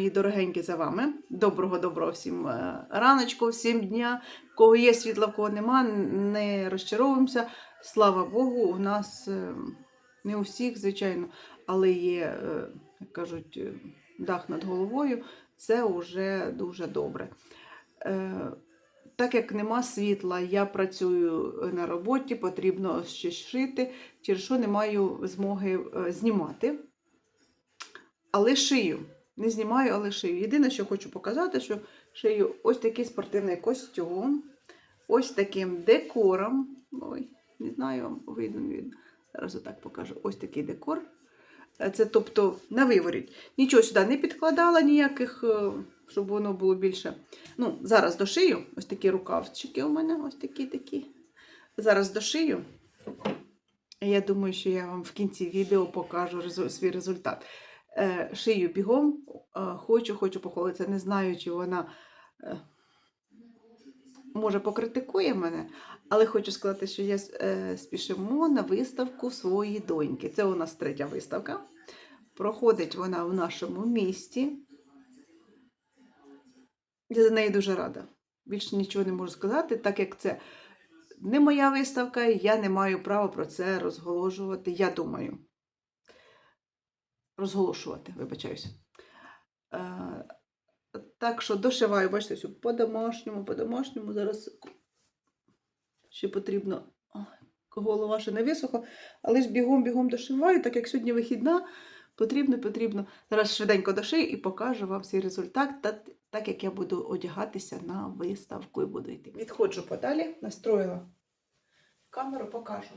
Мої дорогенькі за вами. Доброго доброго всім е, раночку, всім дня. Кого є світло, в кого нема, не розчаровуємося. Слава Богу, у нас е, не у всіх, звичайно, але є, е, як кажуть, дах над головою. Це вже дуже добре. Е, Так як нема світла, я працюю на роботі, потрібно щось шити, через що не маю змоги е, знімати. Але шию. Не знімаю, але шию. Єдине, що хочу показати, що шию ось такий спортивний костюм, ось таким декором. Ой, не знаю, вам видно, видно. Зараз отак покажу. Ось такий декор. Е, Це тобто на виворіть. Нічого сюди не підкладала, ніяких, е, щоб воно було більше. Ну, зараз дошию. Ось такі рукавчики у мене, ось такі такі. Зараз дошию. Я думаю, що я вам в кінці відео покажу свій результат. Е, Шию бігом, е, хочу, хочу похвалитися. Не знаю, чи вона е, може покритикує мене, але хочу сказати, що я спішимо на виставку своєї доньки. Це у нас третя виставка. Проходить вона в нашому місті. Я за неї дуже рада. Більше нічого не можу сказати, так як це не моя виставка, я не маю права про це розголошувати, я думаю. Розголошувати, вибачаюся. Е, так що дошиваю, бачите, все по-домашньому, по-домашньому. Зараз ще потрібно. Голова ще не висохла, але ж бігом-бігом дошиваю, так як сьогодні вихідна, потрібно, потрібно. Зараз швиденько дошию і покажу вам свій результат, та, так як я буду одягатися на виставку і буду йти. Відходжу подалі, настроїла камеру, покажу.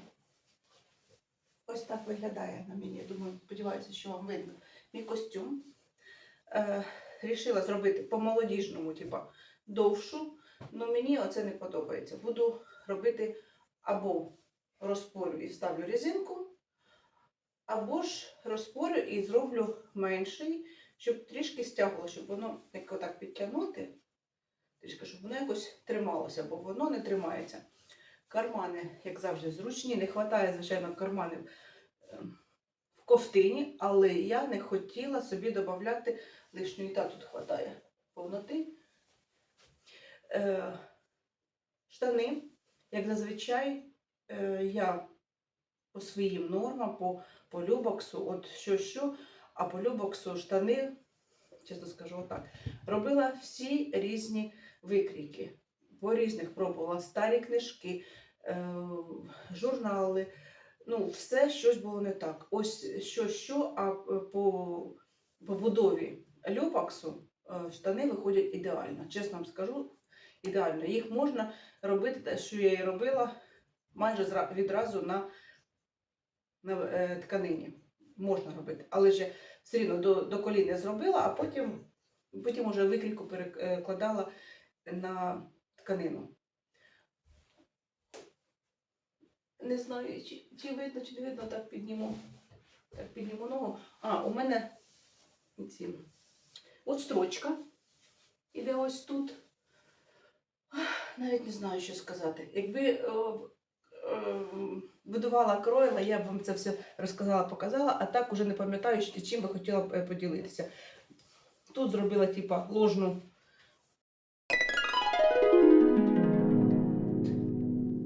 Ось так виглядає на мені. Я думаю, сподіваюся, що вам видно. Мій костюм. Е, рішила зробити по-молодіжному, типа довшу. але мені оце не подобається. Буду робити або розпорю і вставлю резинку, або ж розпорю і зроблю менший, щоб трішки стягувало, щоб воно як отак підтягнути, трішки, щоб воно якось трималося, бо воно не тримається. Кармани, як завжди, зручні. Не вистачає, звичайно, карманів е, в ковтині, але я не хотіла собі додати лишньої. Та тут вистачає повноти. Е, штани, як зазвичай, е, я по своїм нормам, по, по любоксу, от що-що, а по любоксу штани, чесно скажу отак, робила всі різні викрійки. По різних пробувала старі книжки, е, журнали. Ну, все щось було не так. Ось що-що, а е, по побудові люпаксу е, штани виходять ідеально. Чесно вам скажу, ідеально. Їх можна робити, те, що я і робила, майже відразу на, на е, тканині. Можна робити. Але ж все рівно до, до колін зробила, а потім, потім вже викрійку перекладала на тканину. Не знаю, чи, чи видно, чи не видно, так підніму. Так підніму ногу. А, у мене ці. От строчка. Іде ось тут. Навіть не знаю, що сказати. Якби будувала кроїла, я б вам це все розказала, показала, а так уже не пам'ятаю, чим би хотіла б, е, поділитися. Тут зробила типа ложну.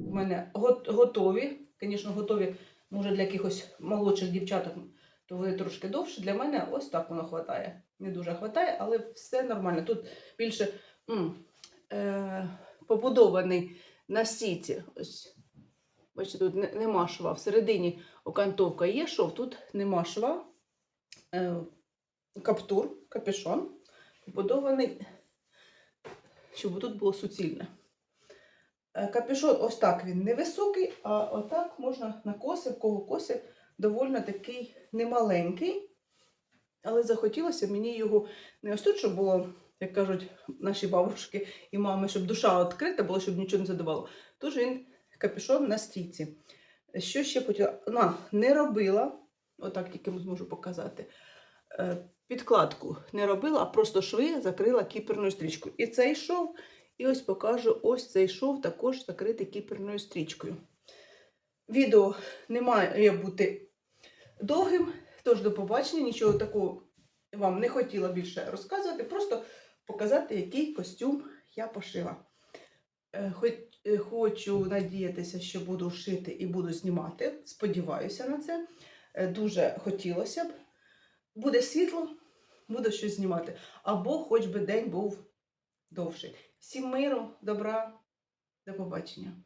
У мене готові. Звісно, готові, може, для якихось молодших дівчаток, то вони трошки довше. Для мене ось так воно вистачає. Не дуже вистачає, але все нормально. Тут більше м, е, побудований на сіті. Ось. Бачите, тут не- нема шва. Всередині окантовка є шов, тут нема шва. Е, каптур, капюшон, побудований, щоб тут було суцільне. Е, Капюшон ось так він невисокий, а отак можна на коси, в кого коси доволі такий немаленький. Але захотілося мені його не ось тут, щоб було, як кажуть наші бабушки і мами, щоб душа відкрита була, щоб нічого не задавало. Тож він капюшон на стійці. Що ще хотіла? Ну, не робила, отак тільки зможу показати. Е, Підкладку не робила, а просто шви закрила кіперною стрічкою. І цей шов і ось покажу, ось цей шов також закритий кіперною стрічкою. відео не має бути довгим, тож до побачення. Нічого такого вам не хотіла більше розказувати, просто показати, який костюм я пошила. Е, е, Хочу надіятися, що буду шити і буду знімати. Сподіваюся на це. Е, Дуже хотілося б. Буде світло, буду щось знімати. Або хоч би день був довший. Всім миру, добра, до побачення.